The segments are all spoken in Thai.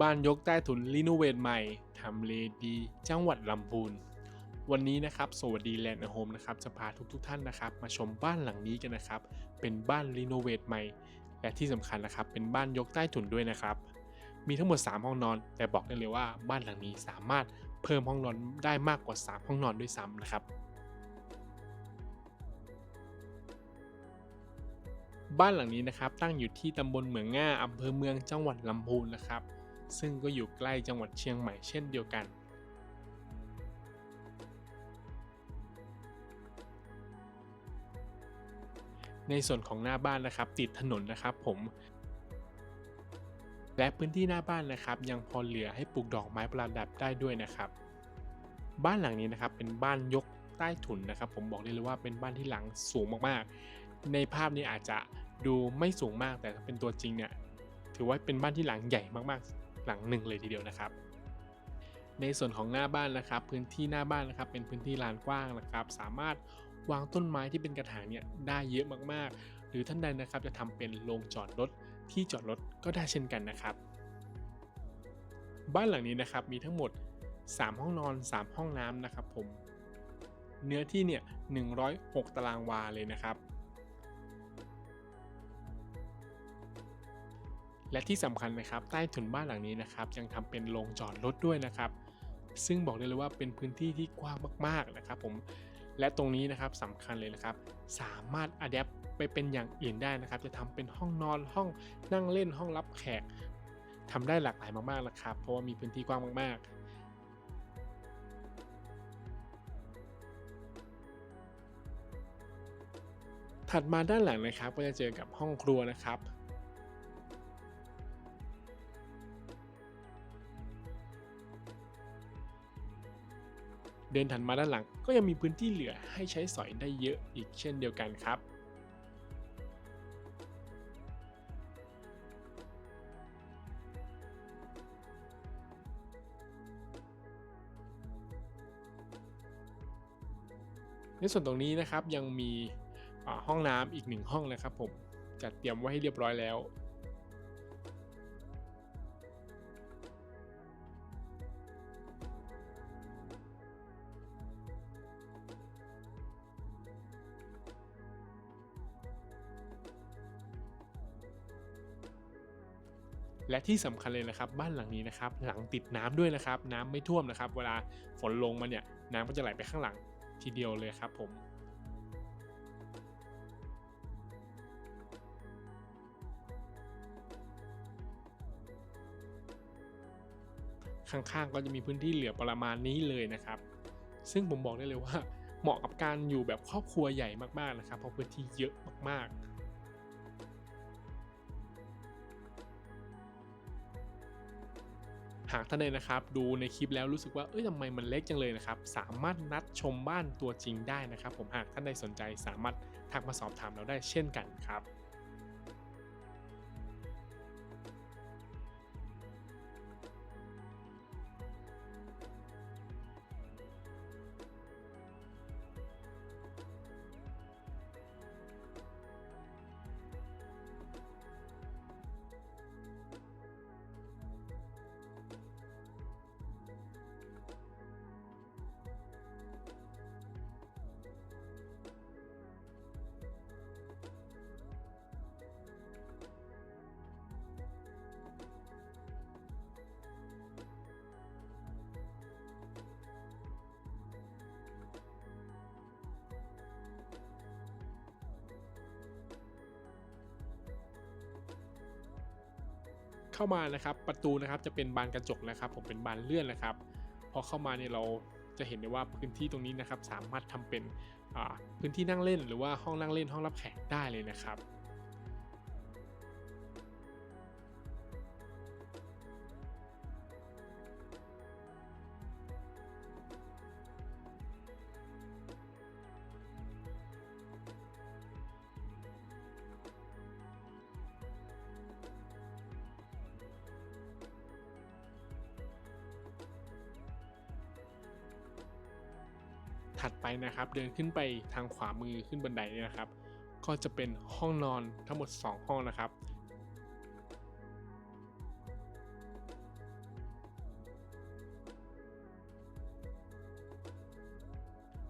บ้านยกใต้ถุนรีโนเวทใหม่ทำเลดี จังหวัดลำพูน วันนี้นะครับสวัสดีแลนด์โฮมนะครับจะพาทุกทท่านนะครับ มาชมบ้านหลังนี้กันนะครับ เป็นบ้านรีโนเวทใหม่ และที่สำคัญนะครับ เป็นบ้านยกใต้ถุนด้วยนะครับ มีทั้งหมด 3 ห้องนอน แต่บอกได้เลยว่าบ้านหลังนี้สามารถเพิ่มห้องนอนได้มากกว่า 3 ห้องนอนด้วยซ้ำนะครับบ้านหลังนี้นะครับตั้งอยู่ที่ตำบลเหมืองง่าอำเภอเมืองจังหวัดลำพูนนะครับ ซึ่งก็อยู่ใกล้จังหวัดเชียงใหม่เช่นเดียวกัน ในส่วนของหน้าบ้านนะครับ ติดถนนนะครับผม และพื้นที่หน้าบ้านนะครับ ยังพอเหลือให้ปลูกดอกไม้ประดับได้ด้วยนะครับ บ้านหลังนี้นะครับเป็นบ้านยกใต้ถุนนะครับ ผมบอกได้เลยว่าเป็นบ้านที่หลังสูงมากๆ ในภาพนี้อาจจะดูไม่สูงมากแต่ถ้าเป็นตัวจริงเนี่ยถือว่าเป็นบ้านที่หลังใหญ่มากๆ หลังหนึ่งเลยทีเดียวนะครับ ในส่วนของหน้าบ้านนะครับ พื้นที่หน้าบ้านนะครับ เป็นพื้นที่ลานกว้างนะครับ สามารถวางต้นไม้ที่เป็นกระถางเนี่ยได้เยอะมากๆ หรือท่านใดนะครับจะทำเป็นโรงจอดรถที่จอดรถก็ได้เช่นกันนะครับ บ้านหลังนี้นะครับมีทั้งหมด 3 ห้องนอน 3 ห้องน้ำนะครับผมเนื้อที่เนี่ย106 ตารางวาเลยนะครับ และที่สำคัญนะครับใต้ถุนบ้านหลังนี้นะครับยังทำเป็นโรงจอดรถด้วยนะครับ ซึ่งบอกได้เลยว่าเป็นพื้นที่ที่กว้างมากๆนะครับผมและตรงนี้นะครับสำคัญเลยนะครับ สามารถอัดแอปไปเป็นอย่างอื่นได้นะครับ จะทำเป็นห้องนอนห้องนั่งเล่นห้องรับแขกทำได้หลากหลายมากๆนะครับ เพราะว่ามีพื้นที่กว้างมาก ๆถัดมาด้านหลังนะครับก็จะเจอกับห้องครัวนะครับ เดินถัดมาด้านหลังก็ยังมีพื้นที่เหลือให้ใช้สอยได้เยอะอีกเช่นเดียวกันครับในส่วนตรงนี้นะครับยังมีห้องน้ำอีกหนึ่งห้องนะครับผมจัดเตรียมไว้ให้เรียบร้อยแล้ว และที่สำคัญเลยนะครับบ้านหลังนี้นะครับหลังติดน้ำด้วยนะครับน้ำไม่ท่วมนะครับ เวลาฝนลงมาเนี่ยน้ำก็จะไหลไปข้างหลังทีเดียวเลยครับผมข้างๆก็จะมีพื้นที่เหลือประมาณนี้เลยนะครับ ซึ่งผมบอกได้เลยว่าเหมาะกับการอยู่แบบครอบครัวใหญ่มากๆนะครับ เพราะพื้นที่เยอะมากๆากท่านใดนะครับ ดูในคลิปแล้วรู้สึกว่าเอ้ยทำไมมันเล็กจังเลยนะครับ สามารถนัดชมบ้านตัวจริงได้นะครับ ผมหากท่านใดสนใจสามารถทักมาสอบถามเราได้เช่นกันครับ เข้ามานะครับประตูนะครับจะเป็นบานกระจกนะครับ ผมเป็นบานเลื่อนนะครับพอเข้ามาเนี่ยเราจะเห็นได้ว่าพื้นที่ตรงนี้นะครับสามารถทำเป็นพื้นที่นั่งเล่น หรือว่าห้องนั่งเล่นห้องรับแขกได้เลยนะครับ ถัดไปนะครับ เดินขึ้นไปทางขวามือขึ้นบันไดเนี่นะครับ ก็จะเป็นห้องนอนทั้งหมด 2 ห้องนะครับ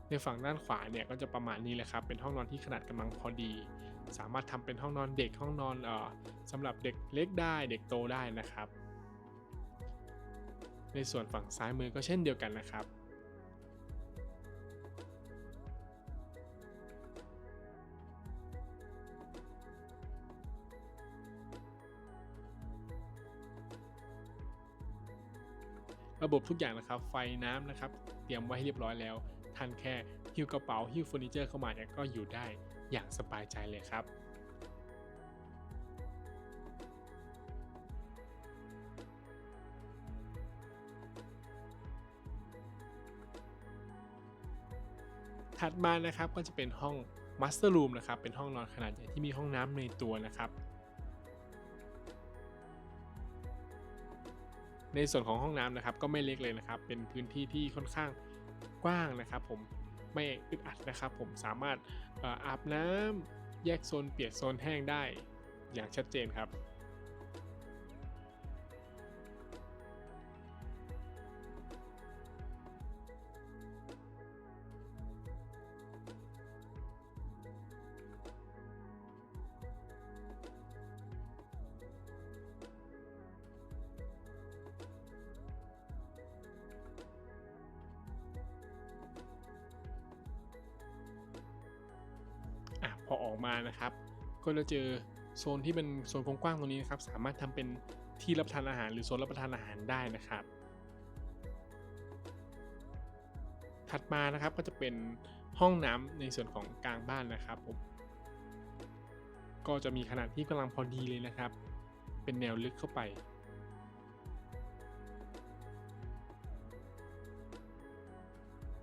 ในฝั่งด้านขวาเนี่ยก็จะประมาณนี้แหละครับ เป็นห้องนอนที่ขนาดกำลังพอดี สามารถทำเป็นห้องนอนเด็กห้องนอนเอ่อสำหรับเด็กเล็กได้เด็กโตได้นะครับ ในส่วนฝั่งซ้ายมือก็เช่นเดียวกันนะครับ ระบบทุกอย่างนะครับ ไฟน้ำนะครับ เตรียมไว้ให้เรียบร้อยแล้ว ท่านแค่หิ้วกระเป๋าหิ้วเฟอร์นิเจอร์เข้ามาเนี่ยก็อยู่ได้อย่างสบายใจเลยครับถัดมานะครับก็จะเป็นห้อง Master Room นะครับเป็นห้องนอนขนาดใหญ่ที่มีห้องน้ำในตัวนะครับ ในส่วนของห้องน้ำนะครับก็ไม่เล็กเลยนะครับ เป็นพื้นที่ที่ค่อนข้างกว้างนะครับ ผมไม่อึดอัดนะครับ ผมสามารถเอ่ออาบน้ำแยกโซนเปียกโซนแห้งได้อย่างชัดเจนครับ ออกมานะครับ ก็จะเจอโซนที่เป็นโซนกว้างๆตรงนี้นะครับ สามารถทำเป็นที่รับประทานอาหารหรือโซนรับประทานอาหารได้นะครับ ถัดมานะครับก็จะเป็นห้องน้ำในส่วนของกลางบ้านนะครับผมก็จะมีขนาดที่กำลังพอดีเลยนะครับ เป็นแนวลึกเข้าไป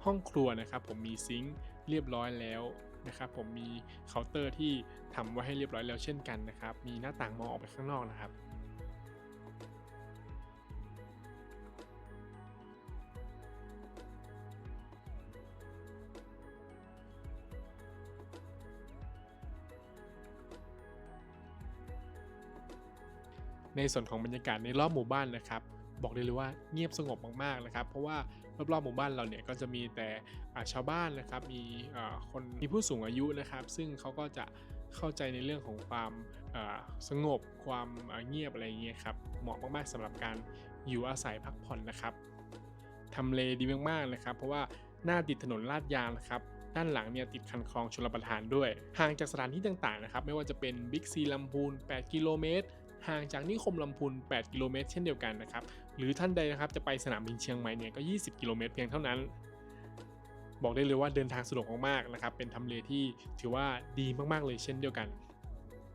ห้องครัวนะครับผมมีซิงค์เรียบร้อยแล้ว นะครับผมมีเคาน์เตอร์ที่ทำไว้ให้เรียบร้อยแล้วเช่นกันนะครับ มีหน้าต่างมองออกไปข้างนอกนะครับในส่วนของบรรยากาศในรอบหมู่บ้านนะครับ บอกได้เลยว่าเงียบสงบมากๆนะครับ เพราะว่า รอบๆหมู่บ้านเราเนี่ยก็จะมีแต่ชาวบ้านนะครับ มีคนมีผู้สูงอายุนะครับ ซึ่งเขาก็จะเข้าใจในเรื่องของความสงบ ความเงียบอะไรอย่างเงี้ยครับ เหมาะมากๆสำหรับการอยู่อาศัยพักผ่อนนะครับทำเลดีมากๆนะครับ เพราะว่าหน้าติดถนนลาดยางนะครับด้านหลังเนี่ยติดคันคลองชลประทานด้วย ห่างจากสถานที่ต่างๆนะครับ ไม่ว่าจะเป็นบิ๊กซีลำพูน 8 กิโลเมตร ห่างจากนิคมลำพูน 8 กิโลเมตรเช่นเดียวกันนะครับ หรือท่านใดนะครับจะไปสนามบินเชียงใหม่เนี่ยก็ 20 กิโลเมตรเพียงเท่านั้น บอกได้เลยว่าเดินทางสะดวกมากๆนะครับ เป็นทำเลที่ถือว่าดีมากๆเลยเช่นเดียวกัน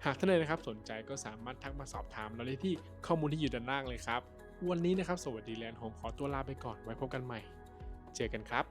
หากท่านใดนะครับสนใจก็สามารถทักมาสอบถามเราได้ที่ข้อมูลที่อยู่ด้านล่างเลยครับ วันนี้นะครับสวัสดีแลนด์โฮมขอตัวลาไปก่อนไว้พบกันใหม่ เจอกันครับ